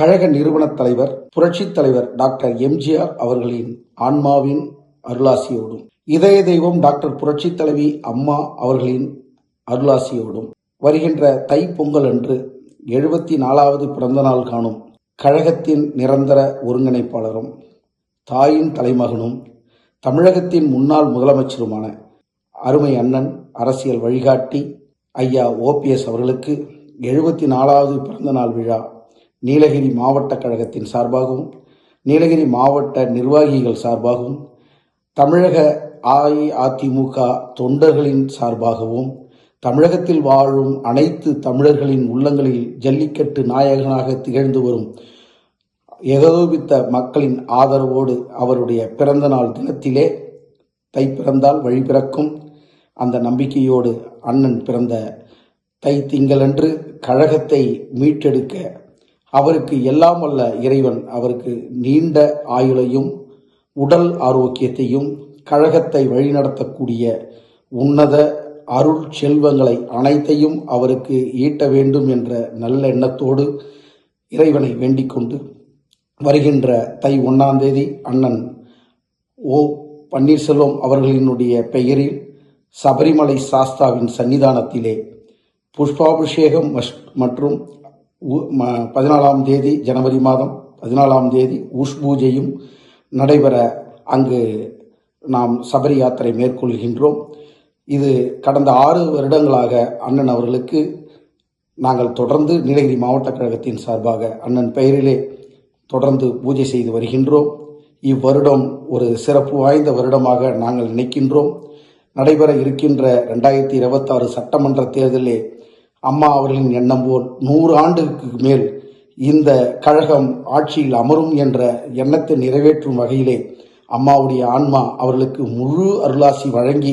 கழக நிறுவனத் தலைவர் புரட்சித் தலைவர் டாக்டர் எம்ஜிஆர் அவர்களின் ஆன்மாவின் அருளாசியோடும் இதய தெய்வம் டாக்டர் புரட்சித் தலைவி அம்மா அவர்களின் அருளாசியோடும் வருகின்ற தை பொங்கல் அன்று எழுபத்தி நாலாவது பிறந்தநாள் காணும் கழகத்தின் நிரந்தர ஒருங்கிணைப்பாளரும் தாயின் தலைமகனும் தமிழகத்தின் முன்னாள் முதலமைச்சருமான அருமை அண்ணன் அரசியல் வழிகாட்டி ஐயா ஓபிஎஸ் அவர்களுக்கு எழுபத்தி நாலாவது பிறந்தநாள் விழா நீலகிரி மாவட்ட கழகத்தின் சார்பாகவும் நீலகிரி மாவட்ட நிர்வாகிகள் சார்பாகவும் தமிழக அஇஅதிமுக தொண்டர்களின் சார்பாகவும் தமிழகத்தில் வாழும் அனைத்து தமிழர்களின் உள்ளங்களில் ஜல்லிக்கட்டு நாயகனாக திகழ்ந்து வரும் ஏகோபித்த மக்களின் ஆதரவோடு அவருடைய பிறந்த நாள் தினத்திலே தை பிறந்தால் வழி பிறக்கும். அந்த நம்பிக்கையோடு அண்ணன் பிறந்த தை திங்களன்று கழகத்தை மீட்டெடுக்க அவருக்கு எல்லாம் அல்ல இறைவன் அவருக்கு நீண்ட ஆயுளையும் உடல் ஆரோக்கியத்தையும் கழகத்தை வழிநடத்தக்கூடிய உன்னத அருள் செல்வங்களை அனைத்தையும் அவருக்கு ஈட்ட வேண்டும் என்ற நல்ல எண்ணத்தோடு இறைவனை வேண்டிக் கொண்டு வருகின்ற தை ஒன்றாம் தேதி அண்ணன் ஓ பன்னீர்செல்வம் அவர்களினுடைய பெயரில் சபரிமலை சாஸ்தாவின் சன்னிதானத்திலே புஷ்பாபிஷேகம் மற்றும் பதினாலாம் தேதி ஜனவரி மாதம் பதினாலாம் தேதி உஷ் பூஜையும் நடைபெற அங்கு நாம் சபரி யாத்திரை மேற்கொள்கின்றோம். இது கடந்த ஆறு வருடங்களாக அண்ணன் அவர்களுக்கு நாங்கள் தொடர்ந்து நீலகிரி மாவட்ட கழகத்தின் சார்பாக அண்ணன் பெயரிலே தொடர்ந்து பூஜை செய்து வருகின்றோம். இவ்வருடம் ஒரு சிறப்பு வாய்ந்த வருடமாக நாங்கள் நினைக்கின்றோம். நடைபெற இருக்கின்ற ரெண்டாயிரத்தி இருபத்தாறு சட்டமன்ற தேர்தலில் அம்மா அவர்களின் எண்ணம் போல் நூறு ஆண்டுக்கு மேல் இந்த கழகம் ஆட்சியில் அமரும் என்ற எண்ணத்தை நிறைவேற்றும் வகையிலே அம்மாவுடைய ஆன்மா அவர்களுக்கு முழு அருளாசி வழங்கி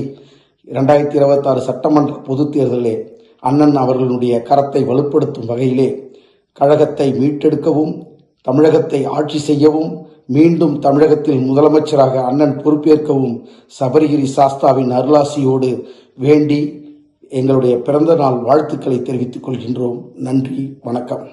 இரண்டாயிரத்தி இருபத்தாறு சட்டமன்ற பொதுத் தேர்தலே அண்ணன் அவர்களுடைய கரத்தை வலுப்படுத்தும் வகையிலே கழகத்தை மீட்டெடுக்கவும் தமிழகத்தை ஆட்சி செய்யவும் மீண்டும் தமிழகத்தில் முதலமைச்சராக அண்ணன் பொறுப்பேற்கவும் சபரிகிரி சாஸ்தாவின் அருளாசியோடு வேண்டி எங்களுடைய பிறந்த நாள் வாழ்த்துக்களை தெரிவித்துக் கொள்கின்றோம். நன்றி வணக்கம்.